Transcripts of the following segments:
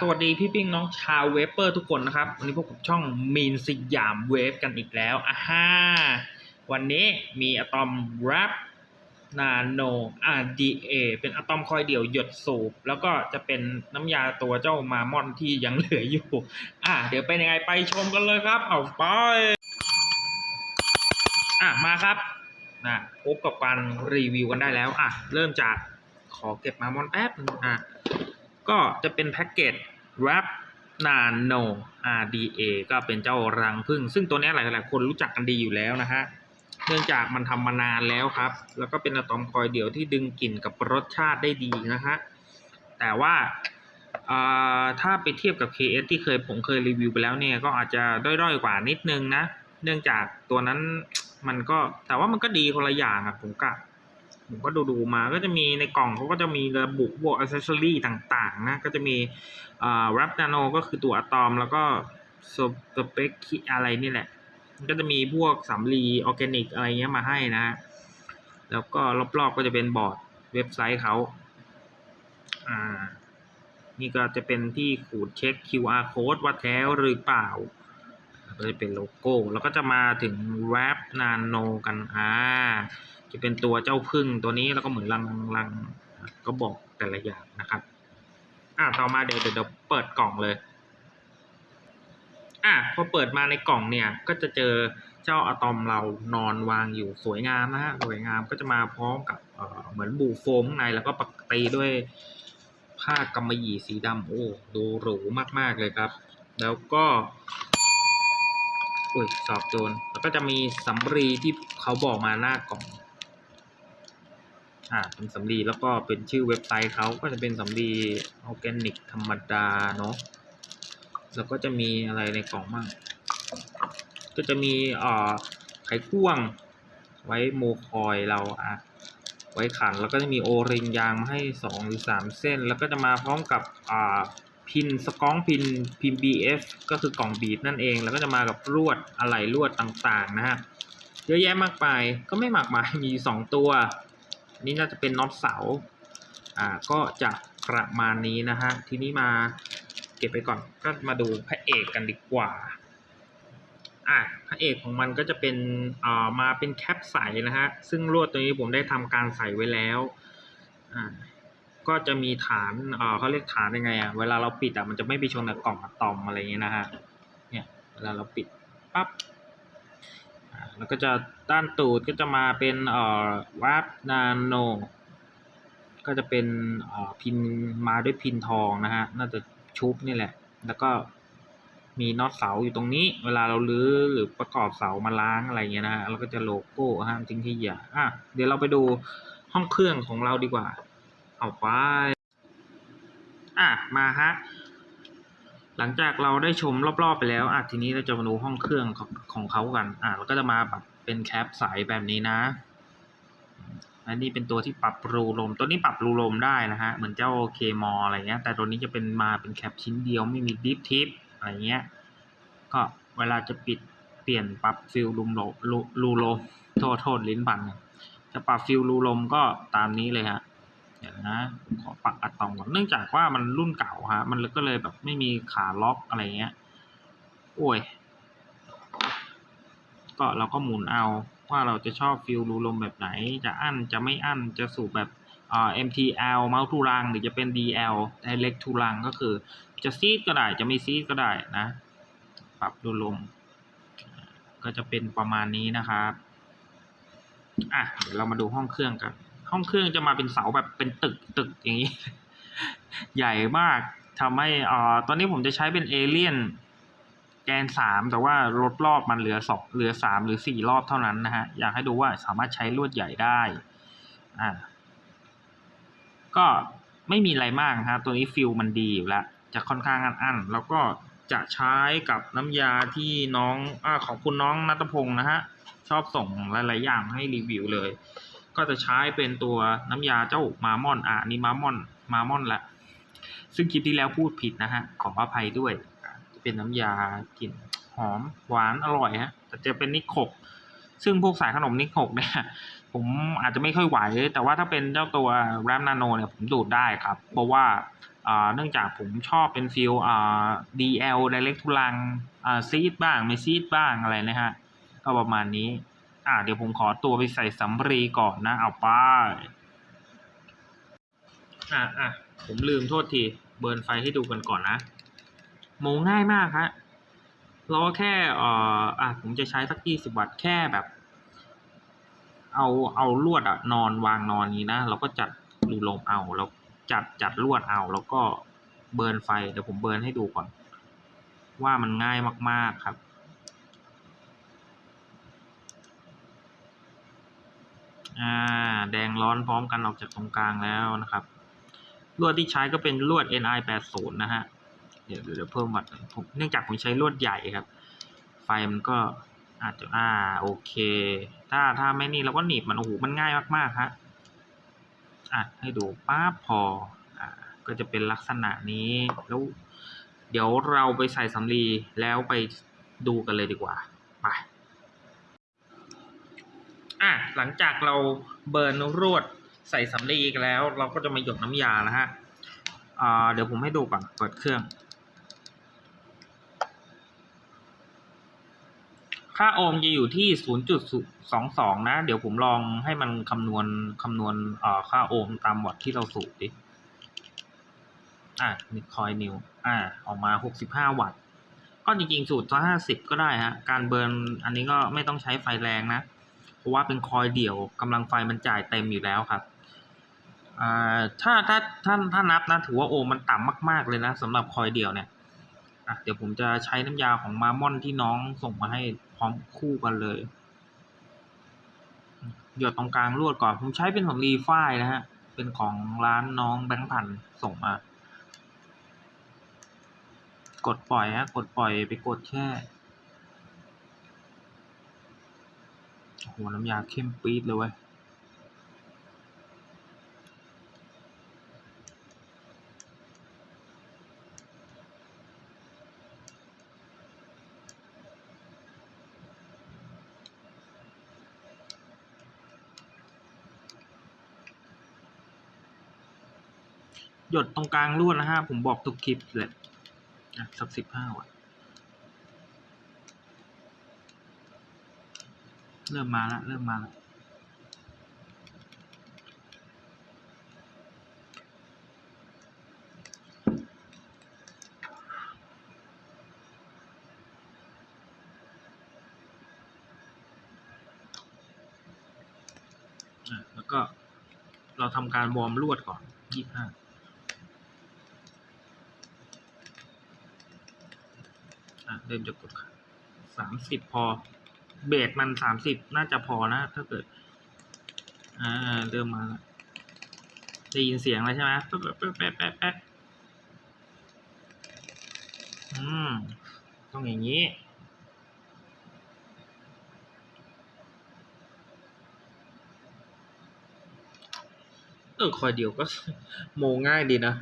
สวัสดีพี่ปิ้งน้องชาวเวเปอร์ทุกคนนะครับ วันนี้พบกับช่องมีนสยามเวฟกันอีกแล้วอะฮ่าวันนี้มีอะตอมแรปนาโน RDA เป็นอะตอมคอยเดี่ยวหยดสูบ แล้วก็จะเป็นน้ำยาตัวเจ้ามามอนที่ยังเหลืออยู่ อะเดี๋ยวเป็นยังไงไปชมกันเลยครับ เอาไปอะมาครับนะพบกับการรีวิวกันได้แล้ว อะ เริ่มจากขอเก็บมามอนแป๊บนึงอะ ก็จะเป็นแพ็กเกจ Wrap Nano RDA ก็เป็นเจ้ารังพึ่ง ซึ่งตัวนี้ยหลายๆคนรู้จักกันดีอยู่แล้วนะฮะ เนื่องจากมันทำมานานแล้วครับ แล้วก็เป็นอะตอมคอยเดี่ยวที่ดึงกลิ่นกับรสชาติได้ดีนะฮะ แต่ว่าอ่าถ้าไปเทียบกับ KS ที่เคยผมเคยรีวิวไปแล้วเนี่ย ก็อาจจะด้อยๆกว่านิดนึงนะ เนื่องจากตัวนั้นมันก็แต่ว่ามันก็ดีคนละอย่างอะผมกะ ผมก็ดูดูๆมาก็จะมีในกล่องเขาก็จะมีระบุพวกอ c เซสซอรี่ต่างๆนะ ก็จะมีอ่า Wrap Nano ก็คือตัวอะตอม แล้วก็สเปคอะไรนี่แหละ ก็จะมีพวกสำลีออร์แกนิกอะไรเงี้ยมาให้นะ แล้วก็รอบๆก็จะเป็นบอร์ดเว็บไซต์เขาอ่า นี่ก็จะเป็นที่ขูดเช็ค QR code ว่าแท้หรือเปล่าก็จะเป็นโลโก้ แล้วก็จะมาถึง Wrap Nano กันอ่า จะเป็นตัวเจ้าพึ่งตัวนี้แล้วก็เหมือนรังรังก็บอกแต่ละอย่างนะครับ อ่าต่อมาเดี๋ยวเดี๋ยวเปิดกล่องเลย อะพอเปิดมาในกล่องเนี่ยก็จะเจอเจ้าอะตอมเรานอนวางอยู่สวยงามนะฮะสวยงามก็จะมาพร้อมกับเอ่อเหมือนบูโฟมข้างในแล้วก็ปักตีด้วยผ้ากำมะหยี่สีดำโอ้ดูหรูมากๆเลยครับ แล้วก็อุ้ยสอบโจรแล้วก็จะมีสำรีที่เขาบอกมาหน้ากล่อง อ่าเป็นสำลีแล้วก็เป็นชื่อเว็บไซต์เขาก็จะเป็นสำลีออร์แกนิกธรรมดาเนาะแล้วก็จะมีอะไรในกล่องบ้างก็จะมีอ่าไขควง ไว้โมคอยเราอะไว้ขันแล้วก็จะมีโอริงยางมาให้สองหรือสามเส้น แล้วก็จะมาพร้อมกับอ่าพินสกองพินพิน BF ก็คือกล่องบีบนั่นเอง แล้วก็จะมากับลวดอะไหล่ลวดต่างๆนะฮะเยอะแยะมากมายก็ไม่มากมายมีอยู่ส องตัวนี่น่าจะเป็นน็อตเสา อ่า ก็จะประมาณนี้นะฮะ ทีนี้มาเก็บไปก่อน ก็มาดูพระเอกกันดีกว่า อะพระเอกของมันก็จะเป็นอ่ามาเป็นแคปใสนะฮะ ซึ่งลวดตัวนี้ผมได้ทำการใส่ไว้แล้ว อ่า ก็จะมีฐานอ่อเขาเรียกฐานยังไงอะ เวลาเราปิดอะ มันจะไม่ไปชนกับกล่องอะตอมอะไรเงี้ยนะฮะ เนี่ย เวลาเราปิดปั๊บอ่า แล้วก็จะด้านตูดก็จะมาเป็นเอ่อวับนาโนก็จะเป็นเอ่อพินมาด้วยพินทองนะฮะน่าจะชุบนี่แหละ แล้วก็มีน็อตเสาอยู่ตรงนี้ เวลาเราลื้อหรือประกอบเสามาล้างอะไรเงี้ยนะฮะแล้วก็จะโลโก้ห้ามทิ้งที่อย่าอะเดี๋ยวเราไปดูห้องเครื่องของเราดีกว่า เอาไปอะมาฮะ หลังจากเราได้ชมรอบๆไปแล้วอะทีนี้เราจะมาดูห้องเครื่องของเขากันอะเราก็จะมาแบบเป็นแคปใสแบบนี้นะอันนี้เป็นตัวที่ปรับรูลม ตัวนี้ปรับรูลมได้นะฮะ เหมือนเจ้าเคมออะไรเงี้ย แต่ตัวนี้จะเป็นมาเป็นแคปชิ้นเดียวไม่มีดิฟทิปอะไรเงี้ย ก็เวลาจะปิดเปลี่ยนปรับฟิลรูลมรูรูลมโทษโทษลิ้นพันจะปรับฟิลรูลมก็ตามนี้เลยฮะ ดี๋ยวนะขอปักอะตอมก่อนเนื่องจากว่ามันรุ่นเก่าฮะมันก็เลยแบบไม่มีขาล็อกอะไรเงี้ยโอ้ยก็เราก็หมุนเอาว่าเราจะชอบฟิลรูลมแบบไหน จะอั้นจะไม่อั้นจะสูบแบบอ่า MTL เมาส์ทูรังหรือจะเป็น DL Direct ทูรังก็คือ จะซีดก็ได้จะไม่ซีดก็ได้นะ ปรับรูลม ก็จะเป็นประมาณนี้นะครับอะเดี๋ยวเรามาดูห้องเครื่องกัน ห้องเครื่องจะมาเป็นเสาแบบเป็นตึกตึกอย่างนี้ ใหญ่มากทำให้อ่าตอนนี้ผมจะใช้เป็นเอเลี่ยนแกนสามแต่ว่ารถรอบมันเหลือสองเหลือสามหรือสี่รอบเท่านั้นนะฮะ อยากให้ดูว่าสามารถใช้ลวดใหญ่ได้อ่าก็ไม่มีอะไรมากนะฮะตัวนี้ฟิลมันดีอยู่แล้ว จะค่อนข้างอันๆแล้วก็จะใช้กับน้ำยาที่น้องอขอบคุณน้องนัทพงศ์นะฮะ ชอบส่งหลาย ๆ อย่างให้รีวิวเลย ก็จะใช้เป็นตัวน้ำยาเจ้ามามอนอะนี่มามอนมามอนละซึ่งคลิปที่แล้วพูดผิดนะฮะขออภัยด้วย เป็นน้ำยากลิ่นหอมหวานอร่อยฮะแต่จะเป็นนิโคกซึ่งพวกสายขนมนิโคกเนี่ยผมอาจจะไม่ค่อยไหว แต่ว่าถ้าเป็นเจ้าตัวแรมนาโนเนี่ยผมดูดได้ครับ เพราะว่าอ่าเนื่องจากผมชอบเป็นฟิลอ่า DL Direct ทุลังอ่าซีดบ้างไม่ซีดบ้างอะไรนะฮะก็ประมาณนี้ อ่าเดี๋ยวผมขอตัวไปใส่สำรีก่อนนะ เอาไป้ายอะอะผมลืมโทษที เบิร์นไฟให้ดูกันก่อนนะ โมง่ายมากฮะเราแค่เอ่ออะผมจะใช้สักยี่สิบวัตต์แค่แบบ เอาเอาลวดอะนอนวางนอนนี้นะเราก็จัดรูลมเอาแล้วจัดจัดลวดเอาแล้วก็เบิร์นไฟเดี๋ยวผมเบิร์นให้ดูก่อน ว่ามันง่ายมากๆครับ อ่าแดงร้อนพร้อมกันออกจากตรงกลางแล้วนะครับ ลวดที่ใช้ก็เป็นลวด NI 8 0นะฮะ เดี๋ยวเดี๋ยวเพิ่มวัดผมเนื่องจากผมใช้ลวดใหญ่ครับ ไฟมันก็อาจจะอ่าโอเค ถ้าถ้าไม่นี่เราก็หนีบมันโอ้โหมันง่ายมากๆฮะอะให้ดูป๊าพออ่าก็จะเป็นลักษณะนี้แล้ว เดี๋ยวเราไปใส่สำลีแล้วไปดูกันเลยดีกว่าไป อะหลังจากเราเบิร์นรวดใส่สำลีกันแล้ว เราก็จะมาหยดน้ำยาแล้วฮะอ่าเดี๋ยวผมให้ดูก่อนเปิดเครื่อง ค่าโอห์มจะอยู่ที่ 0.22 นะ เดี๋ยวผมลองให้มันคำนวณคำนวณอ่อค่าโอห์มตามวัตต์ที่เราสูบดิอะนิคอยนิว อ่าออกมา 65 วัตต์ ก็จริงๆ สูตร50 ก็ได้ฮะ การเบิร์นอันนี้ก็ไม่ต้องใช้ไฟแรงนะ ราะว่าเป็นคอยเดี่ยวกำลังไฟมันจ่ายเต็มอยู่แล้วครับถ้าถ้าถ้าถ้านับนะถือว่าโอมันต่ำมาก ๆ เลยนะสำหรับคอยเดี่ยวเนี่ยอะเดี๋ยวผมจะใช้น้ำยาของมามอนที่น้องส่งมาให้พร้อมคู่กันเลย หยดตรงกลางลวดก่อน ผมใช้เป็นของรีฝ้ายนะฮะ เป็นของร้านน้องแบงค์พันส่งมา กดปล่อยฮะ กดปล่อยไปกดแช่ โอ้โหน้ำยาเข้มปี๊ดเลยเว้ยหยดตรงกลางลวดนะฮะ ผมบอกทุกคลิปเลยอะสักสิบห้าวัต เริ่มมาแล้วเริ่มมาแล้วอะแล้วก็เราทำการวอร์มลวดก่อนยี่ห้าอะเริ่มจะกดค่ะสามสิบพอ เบสมันสามสิบน่าจะพอนะ ถ้าเกิด อ่าเริ่มมาแล้วได้ยินเสียงแล้วใช่ไหมแป๊ะแป๊ะแป๊ะแป๊ะแป๊ะอืม ต้องอย่างนี้ เออคอยเดียวก็โมง่ายดีนะ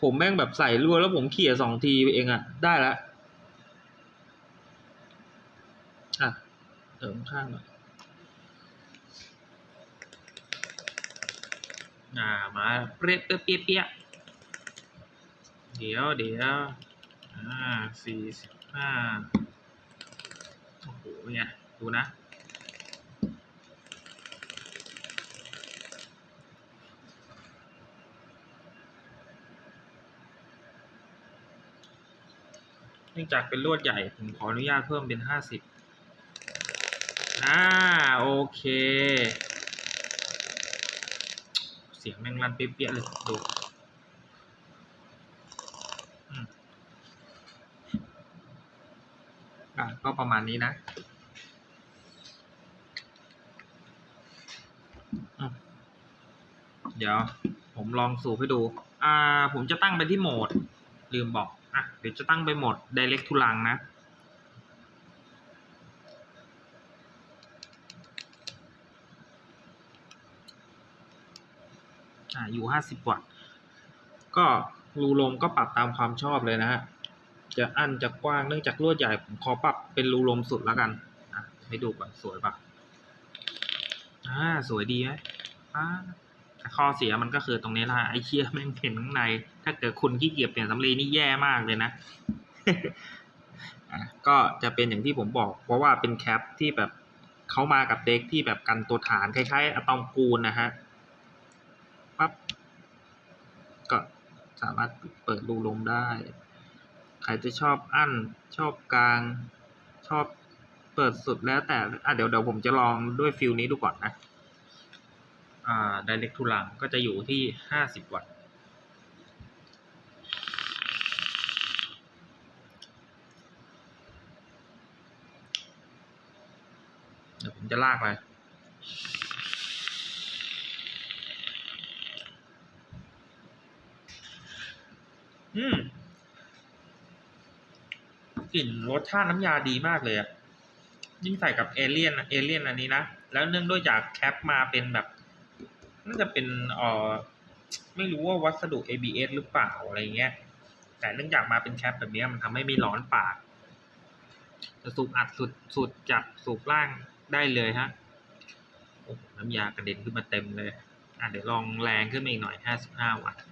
ผมแม่งแบบใส่ลวแล้วผมเขี่ยสองทีเองอะได้แล้ว อะ เติมข้างหน่อยอ่ามาเปรี้ยเปรี้ยเปรี้ยเปรี้ยเดี๋ยวเดี๋ยวอ่าสี่สิบห้าโอ้โหเนี่ยดูนะเนื่องจากเป็นลวดใหญ่ ผมขออนุญาตเพิ่มเป็นห้าสิบ อ่าโอเค เสียงแม่งรันเปี้ยๆเลยดูอืมอะก็ประมาณนี้นะเดี๋ยวผมลองสูบให้ดู อ่า ผมจะตั้งไปที่โหมด ลืมบอก อะ เดี๋ยวจะตั้งไปโหมด direct to ลังนะ อยู่ห้าสิบวัตต์ ก็รูลมก็ปรับตามความชอบเลยนะฮะ จะอั้นจะกว้างเนื่องจากลวดใหญ่ผมขอปรับเป็นรูลมสุดแล้วกันให้ดูก่อนสวยปะอ่าสวยดีไหมอ่าข้อเสียมันก็คือตรงนี้ละไอ้เชี่ยแม่งเห็นข้างใน ถ้าเกิดคุณขี้เกียจเปลี่ยนสำลีนี่แย่มากเลยนะอะก็จะเป็นอย่างที่ผมบอก เพราะว่าเป็นแคปที่แบบเขามากับเด็กที่แบบกันตัวฐานคล้ายๆอะตอมกูลนะฮะปั๊บก็ สามารถเปิดรูลมได้ ใครจะชอบอั้นชอบกลาง ชอบเปิดสุดแล้วแต่อะเดี๋ยวเดี๋ยวผมจะลองด้วยฟิลนี้ดูก่อนนะอ่า direct to ลังก็จะอยู่ที่ห้าสิบวัตต์เดี๋ยวผมจะลากไป อืมกลิ่นรสชาติน้ำยาดีมากเลยอะยิ่งใส่กับเอเลี่ยนเอเลี่ยนอันนี้นะ แล้วเนื่องด้วยจากแคปมาเป็นแบบ น่าจะเป็นเอ่อไม่รู้ว่าวัสดุ ABS หรือเปล่าอะไรเงี้ย แต่เนื่องจากมาเป็นแคปแบบนี้มันทำให้ไม่ร้อนปากจะสูบอัดสุดสุดจับสูบล่างได้เลยฮะ น้ำยากระเด็นขึ้นมาเต็มเลย อะเดี๋ยวลองแรงขึ้นมาอีกหน่อย 55 วัตต์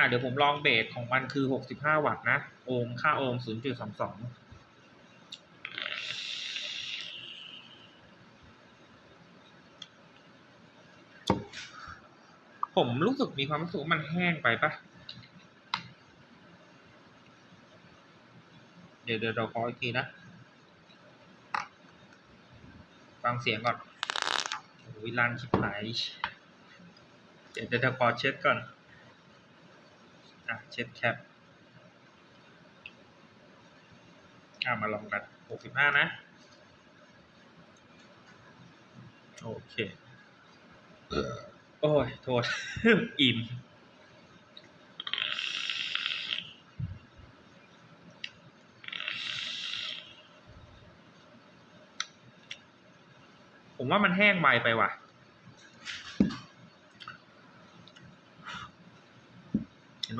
อะเดี๋ยวผมลองเบสของมันคือ65วัตต์นะ โอห์มค่าโอห์ม0.22ผมรู้สึกมีความรู้สึกว่ามันแห้งไปปะเดี๋ยวเดี๋ยวเราขออีกทีนะ ฟังเสียงก่อนโอ้ยลันชิบหายเดี๋ยวเดี๋ยวขอเช็ดก่อน อะเช็ดแคปอะมาลองกัน65นะ โอเค โอ้ย โทษ อิ่มผมว่ามันแห้งไวไปว่ะ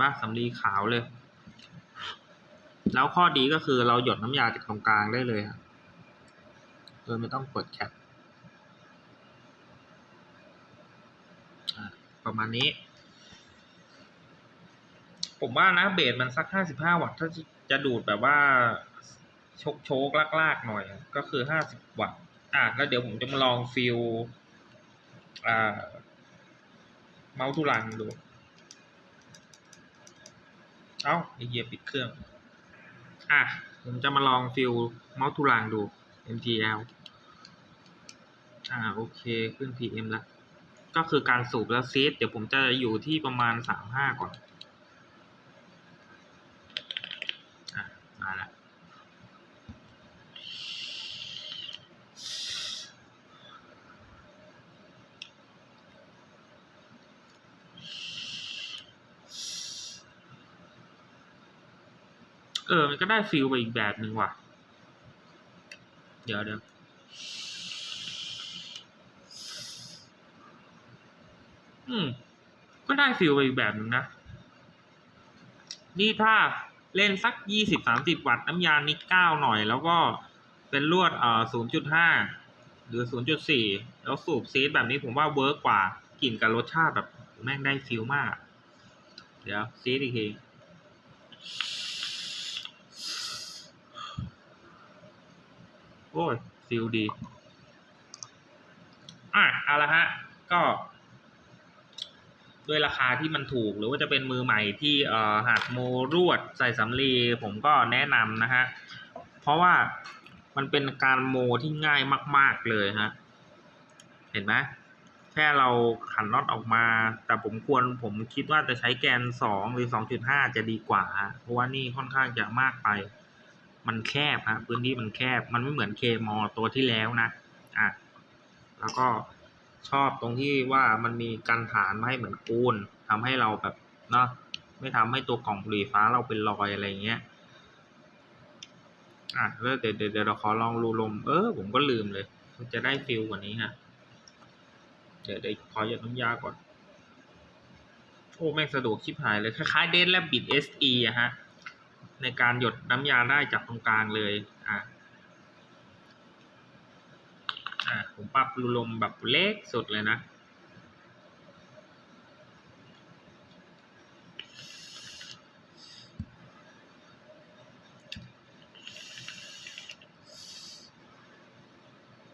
ว่าสำลีขาวเลย แล้วข้อดีก็คือเราหยดน้ำยาจากตรงกลางได้เลยครับโดยไม่ต้องเปิดแคปประมาณนี้ ผมว่านะเบสมันสักห้าสิบห้าวัตต์ถ้าจะดูดแบบว่าโชกโชกลากลากๆหน่อย ก็คือห้าสิบวัตต์อะแล้วเดี๋ยวผมจะมาลองฟิลอ่าเมาส์ทุลังดู เอ้าไอเหียปิดเครื่อง อะ ผมจะมาลองฟิลเมาส์ทุลังดู MTL อ่า โอเคขึ้น PM แล้ว ก็คือการสูบแล้วซีดเดี๋ยวผมจะอยู่ที่ประมาณสามห้าก่อน อะ มาแล้ว เออ มันก็ได้ฟิลไปอีกแบบหนึ่งว่ะ เดี๋ยวเดี๋ยวอืม ก็ได้ฟิลไปอีกแบบหนึ่งนะ นี่ถ้าเล่นสักยี่สิบสามสิบวัตต์น้ำยานิกเก้าหน่อย แล้วก็เป็นลวดเอ่อศูนย์จุดห้าหรือศูนย์จุดสี่แล้วสูบซีดแบบนี้ผมว่าเวิร์กกว่ากลิ่นกับรสชาติแบบแม่งได้ฟิลมาก เดี๋ยวซีดอีกที โอ้ยฟิลดีอะเอาละฮะ ก็ด้วยราคาที่มันถูกหรือว่าจะเป็นมือใหม่ที่เอ่อหัดโมรวดใส่สำลีผมก็แนะนำนะฮะ เพราะว่ามันเป็นการโมที่ง่ายมาก ๆเลยฮะ เห็นไหมแค่เราขันน็อตออกมา แต่ผมควรผมคิดว่าจะใช้แกนสองหรือสองจุดห้าจะดีกว่า เพราะว่านี่ค่อนข้างจะมากไป มันแคบฮะพื้นที่มันแคบ มันไม่เหมือนเคมอตัวที่แล้วนะอะแล้วก็ชอบตรงที่ว่ามันมีกันฐานมาให้เหมือนปูนทำให้เราแบบเนาะไม่ทำให้ตัวกล่องบุหรี่ฟ้าเราเป็นรอยอะไรเงี้ยอะแล้วเดี๋ยวเดี๋ยวเดี๋ยวเราขอลองรูลม เออ ผมก็ลืมเลยมันจะได้ฟิลกว่านี้ฮะเดี๋ยวเดี๋ยวขอหยดน้ำยาก่อน โอ้ แม่งสะดวกชิบหายเลย คล้ายๆเดนและบิด SE อะฮะ ในการหยดน้ำยาได้จากตรงกลางเลยอะอะผมปรับรูลมแบบเล็กสุดเลยนะ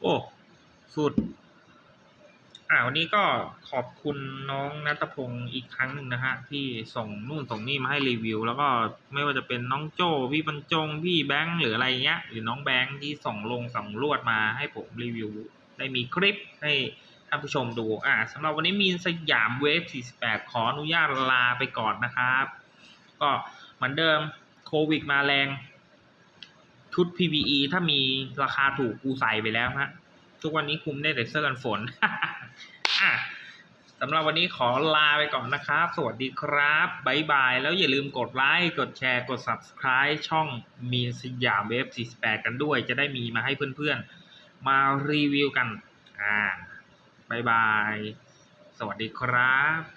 โอ้สุด อ่าวันนี้ก็ขอบคุณน้องนัทพงศ์อีกครั้งหนึ่งนะฮะที่ส่งนู่นส่งนี่มาให้รีวิว แล้วก็ไม่ว่าจะเป็นน้องโจ้พี่บรรจงพี่แบงค์หรืออะไรเงี้ยหรือน้องแบงค์ที่ส่งลงสำรวจมาให้ผมรีวิว ได้มีคลิปให้ท่านผู้ชมดูอ่าสำหรับวันนี้มีนสยามเวฟ 48 ขออนุญาตลาไปก่อนนะครับ ก็เหมือนเดิมโควิดมาแรง ชุด PPE ถ้ามีราคาถูกกูใส่ไปแล้วฮะ ทุกวันนี้คุมได้แต่เสื้อกันฝนสำหรับวันนี้ขอลาไปก่อนนะครับ สวัสดีครับบ๊ายบาย แล้วอย่าลืมกดไลค์ กดแชร์ กด Subscribe ช่องมีนสยามเว็บ48 กันด้วย จะได้มีมาให้เพื่อนๆ มารีวิวกัน อ่าบ๊ายบาย สวัสดีครับ